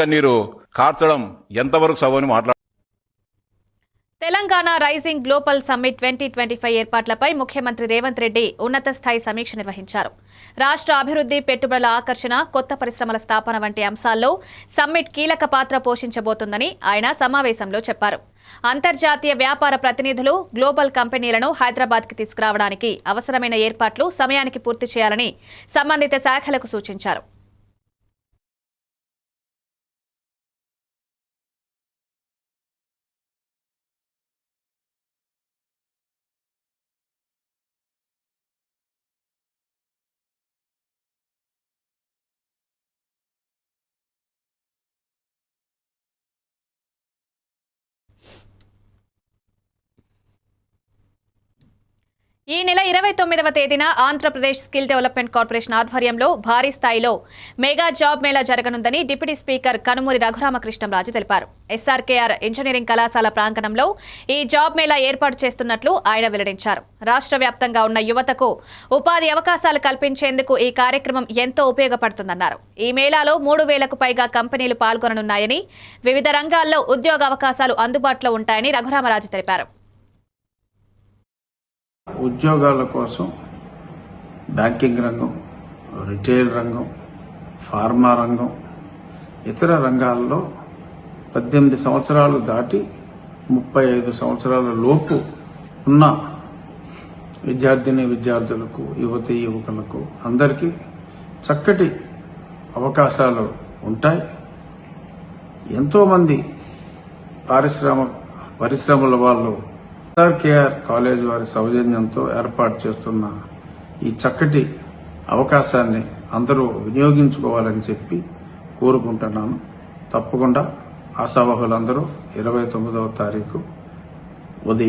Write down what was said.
కన్నీరు కార్చడం ఎంతవరకు సవని మాట్లాడు Telangana rising global summit twenty twenty five ఏర్పాట్లపై ముఖ్యమంత్రి రేవంత్ రెడ్డి ఉన్నత స్థాయి సమీక్ష నిర్వహించారు. రాష్ట్ర అభివృద్ధి పెట్టుబడుల ఆకర్షణ కొత్త పరిశ్రమల స్థాపన వంటి అంశాల్లో సమ్మిట్ కీలక పాత్ర పోషించబోతుందని ఆయన సమావేశంలో చెప్పారు. అంతర్జాతీయ వ్యాపార ప్రతినిధులు గ్లోబల్ కంపెనీలను హైదరాబాద్కి తీసుకురావడానికి అవసరమైన ఏర్పాట్లు సమయానికి పూర్తి చేయాలని సంబంధిత శాఖలకు సూచించారు. ఈ నెల ఇరవై తొమ్మిదవ తేదీన ఆంధ్రప్రదేశ్ స్కిల్ డెవలప్మెంట్ కార్పొరేషన్ ఆధ్వర్యంలో భారీ స్థాయిలో మెగా జాబ్ మేళా జరగనుందని డిప్యూటీ స్పీకర్ కనుమూరి రఘురామకృష్ణంరాజు తెలిపారు. ఎస్ఆర్కేఆర్ ఇంజనీరింగ్ కళాశాల ప్రాంగణంలో ఈ జాబ్ మేళా ఏర్పాటు చేస్తున్నట్లు ఆయన వెల్లడించారు. రాష్ట్ర వ్యాప్తంగా ఉన్న యువతకు ఉపాధి అవకాశాలు కల్పించేందుకు ఈ కార్యక్రమం ఎంతో ఉపయోగపడుతుందన్నారు. ఈ మేళాలో మూడు వేలకు పైగా కంపెనీలు పాల్గొననున్నాయని వివిధ రంగాల్లో ఉద్యోగ అవకాశాలు అందుబాటులో ఉంటాయని రఘురామరాజు తెలిపారు. ఉద్యోగాల కోసం బ్యాంకింగ్ రంగం రిటైల్ రంగం ఫార్మా రంగం ఇతర రంగాల్లో పద్దెనిమిది సంవత్సరాలు దాటి ముప్పై ఐదు సంవత్సరాల లోపు ఉన్న విద్యార్థిని విద్యార్థులకు యువతి యువకులకు అందరికీ చక్కటి అవకాశాలు ఉంటాయి. ఎంతోమంది పారిశ్రామిక పరిశ్రమల వాళ్ళు కేఆర్ కాలేజ్ వారి సౌజన్యంతో ఏర్పాటు చేస్తున్న ఈ చక్కటి అవకాశాన్ని అందరూ వినియోగించుకోవాలని చెప్పి కోరుకుంటున్నాను. తప్పకుండా ఆశావహులందరూ ఇరవై తొమ్మిదవ తారీఖు ఉదయం